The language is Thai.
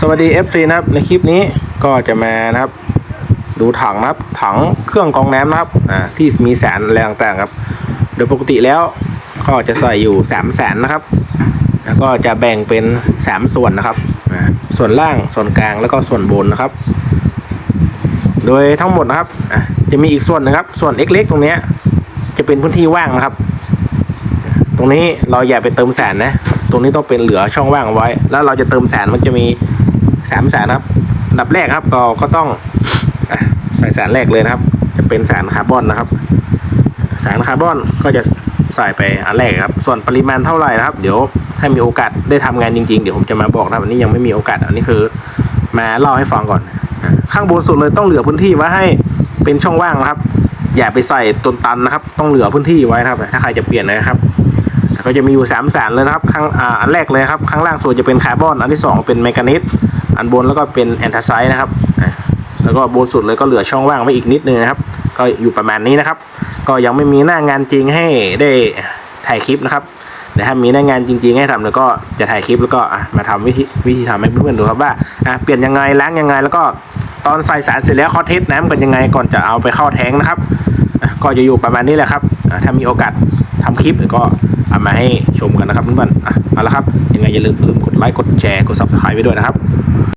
สวัสดี FC นะครับในคลิปนี้ก็จะมานะครับ ดูถังนะครับถังเครื่องกองน้ำนะครับอ่าที่มีแสนแรงต่างครับ โดยปกติแล้วก็จะใส่อยู่สามแสนนะครับแล้วก็จะแบ่งเป็นสามส่วนนะครับอ่าส่วนล่างส่วนกลางแล้วก็ส่วนบนนะครับ โดยทั้งหมดนะครับอะจะมีอีกส่วนนึงครับ ส่วนเล็กๆตรงนี้จะเป็นพื้นที่ว่างนะครับ ตรงนี้เราอย่าไปเติมแสนนะ ตรงนี้ต้องเป็นเหลือช่องว่างไว้ แล้วเราจะเติมแสนมันจะมีสามแสนครับอันดับแรกครับเราก็ต้องใส่แสนแรกเลยนะครับ จะเป็นแสนคาร์บอนนะครับแสนคาร์บอนก็จะใส่ไปอันแรกครับ ส่วนปริมาณเท่าไหร่นะครับ เดี๋ยวถ้ามีโอกาสได้ทำงานจริงๆ เดี๋ยวผมจะมาบอกนะครับอันนี้ยังไม่มีโอกาสอันนี้คือ มาเล่าให้ฟังก่อน ข้างบนสุดเลยต้องเหลือพื้นที่ไว้ให้เป็นช่องว่างนะครับ อย่าไปใส่ตนตันนะครับ ต้องเหลือพื้นที่ไว้นะครับ ถ้าใครจะเปลี่ยนนะครับ ก็จะมีอยู่สามแสนเลยนะครับข้างอ,อันแรกเลยครับข้างล่างสุดจะเป็นคาร์บอน อันที่สองเป็นแมกานิสอันบนแล้วก็เป็นแอนทาไซด์นะครับแล้วก็บนสุดเลยก็เหลือช่องว่างไว้อีกนิดนึงนะครับ ก็อยู่ประมาณนี้นะครับ ก็ยังไม่มีหน้างานจริงให้ได้ถ่ายคลิปนะครับแต่ถ้ามีหน้างานจริง ๆ ให้ทำแล้วก็จะถ่ายคลิปแล้วก็มาทำวิธีวิธีทำให้เพื่อนๆดูครับว่าเปลี่ยนยังไงล้างยังไง แล้วก็ตอนใส่สารเสร็จแล้วเขาเทสน้ำกันยังไงก่อนจะเอาไปเข้าแทงนะครับ ก็จะอยู่ประมาณนี้แหละครับ ถ้ามีโอกาสทำคลิปก็เอามาให้ชมกันนะครับเพื่อนๆอะเอาละครับ ยังไงอย่าลืมลืมกดไลค์กดแชร์กด subscribe ไว้ด้วยนะครับ